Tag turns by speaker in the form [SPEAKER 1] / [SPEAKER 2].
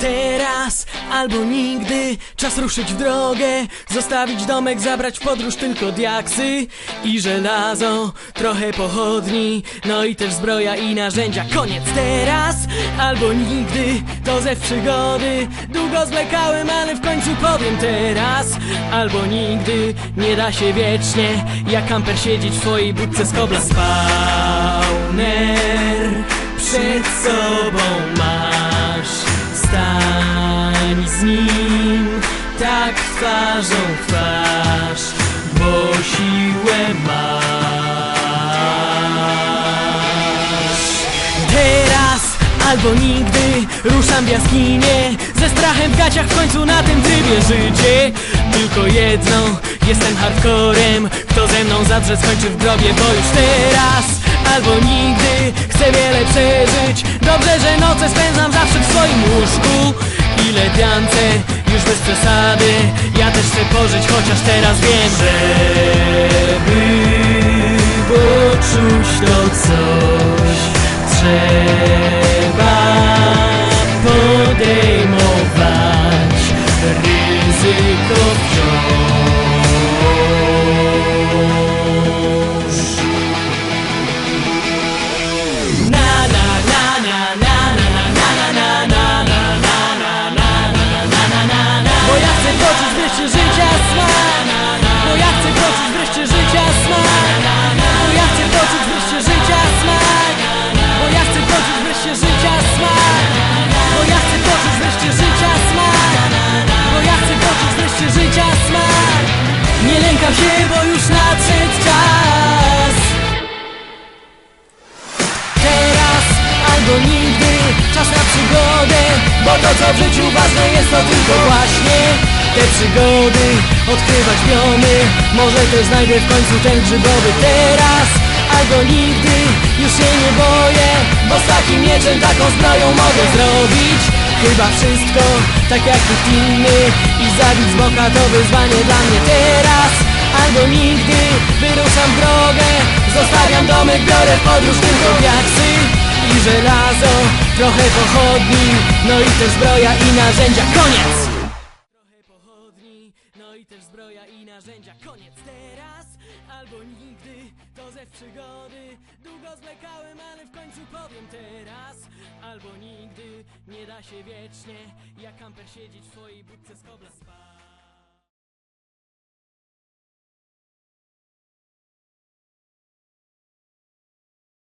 [SPEAKER 1] Teraz albo nigdy. Czas ruszyć w drogę Zostawić domek, zabrać w podróż tylko diaksy I żelazo, trochę pochodni No i też zbroja i narzędzia. Koniec teraz albo nigdy To ze przygody. Długo zwlekałem, ale w końcu powiem teraz Albo nigdy. Nie da się wiecznie Jak kamper siedzieć w twojej budce z kobla. Spawner Przed sobą masz Stań z nim Tak twarzą twarz Bo siłę masz. Teraz albo nigdy ruszam w jaskinie Ze strachem w gaciach w końcu na tym trybie życie. Tylko jedno, jestem hardcorem Kto ze mną zadrze skończy w grobie, bo już teraz Albo nigdy chcę wiele przeżyć. Dobrze, że noce w swoim łóżku. I lepiance już bez przesady. Ja też chcę pożyć, chociaż teraz wiem Żeby poczuć to coś Trzeba Się, bo już nadszedł czas. Teraz albo nigdy Czas na przygodę Bo to co w życiu ważne jest to tylko właśnie Te przygody. Odkrywać biomy Może też znajdę w końcu ten grzybowy Teraz. Albo nigdy Już się nie boję Bo z takim mieczem, taką zbroją mogę zrobić Chyba wszystko tak jak nikt inny I zabić z boka to wyzwanie dla mnie teraz Albo nigdy. Wyruszam w drogę Zostawiam domek, biorę w podróż tylko diaksy I żelazo, trochę pochodni No i też zbroja i narzędzia, koniec! Trochę pochodni, no i też zbroja i narzędzia, koniec! Teraz Albo nigdy, to ze przygody. Długo zwlekałem, ale w końcu powiem teraz. Albo nigdy, nie da się wiecznie Jak kamper siedzieć w twojej budce z kobla spać